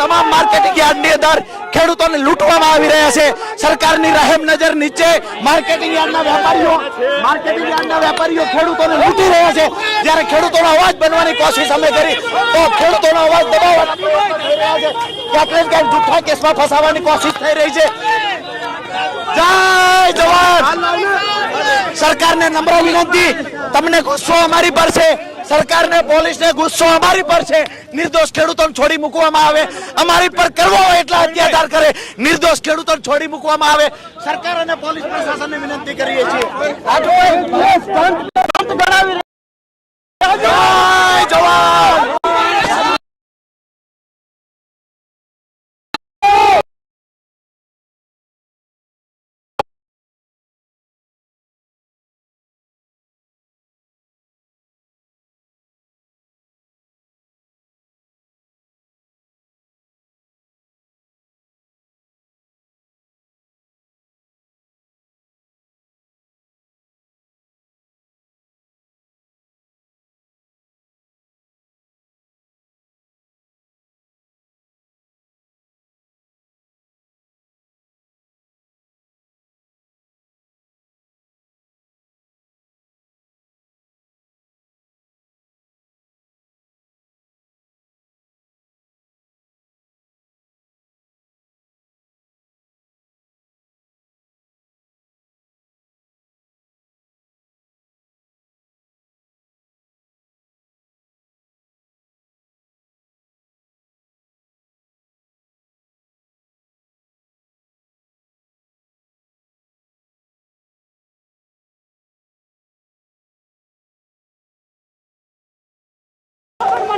તમામ માર્કેટિંગ યાર્ડની અંદર ખેડૂતોને લૂંટવામાં આવી રહ્યા છે. સરકારની રહેમ નજર નીચે માર્કેટિંગ યાર્ડના વેપારીઓ માર્કેટિંગ યાર્ડના વેપારીઓ ખેડૂતોને લૂંટી રહ્યા છે. જ્યારે ખેડૂતોનો અવાજ બનવાની કોશિશ અમે કરી, તો ખેડૂતોનો અવાજ દબાવવાના ક્યાંક ક્યાંક જુઠ્ઠા કેસમાં ફસાવવાની કોશિશ થઈ રહી છે? જય જવાન! સરકારને નમ્ર વિનંતી, તમને ગુસ્સો અમારી પર છે. સરકારને, પોલીસને ગુસ્સો અમારી પર છે. નિર્દોષ ખેડૂતોને છોડી મૂકવામાં આવે. અમારી પર કરવો હોય એટલા અત્યાચાર કરે. નિર્દોષ ખેડૂતોને છોડી મૂકવામાં આવે. સરકાર અને પોલીસ પ્રશાસનને વિનંતી કરીએ છીએ.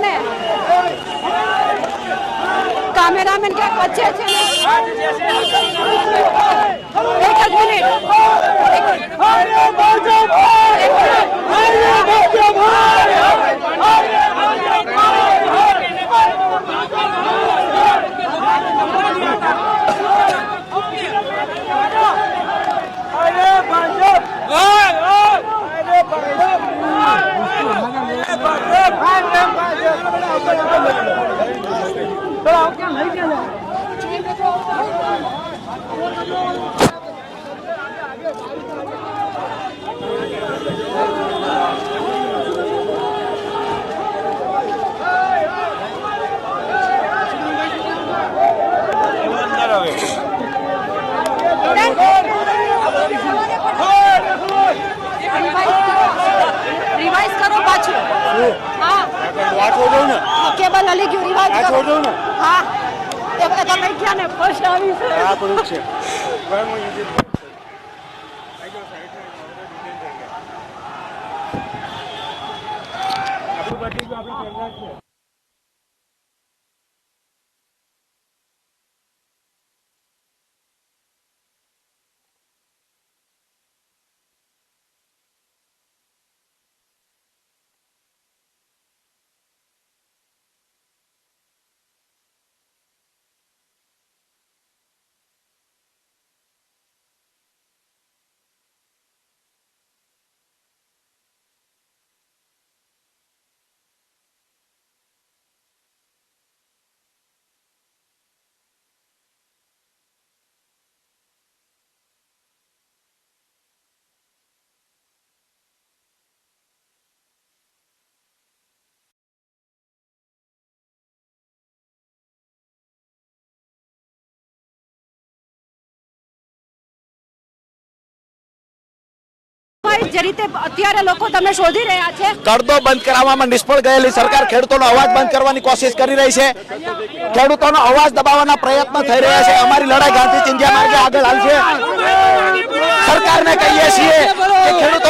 મને કેમેરામેન કે વચ્ચે છે ને એક મિનિટ. રિવાઇઝ કરો પાછું હા હલી ગયું રિવાઇઝ કરો. હા. એ બધા તમે ગયા ને ફર્સ્ટ આવી છે. ભાઈ, જે રીતે અત્યારે લોકો તમને શોધી રહ્યા છે. કરદો બંધ કરાવવામાં નિષ્ફળ ગયેલી સરકાર ખેડૂતોનો અવાજ બંધ કરવાની કોશિશ કરી રહી છે. ખેડૂતોનો અવાજ દબાવવાના પ્રયત્ન થઈ રહ્યા છે. અમારી લડાઈ ગાંધી ચિંધ્યા માર્ગે આગળ હાલશે. સરકારને કહીએ છીએ કે ખેડૂતો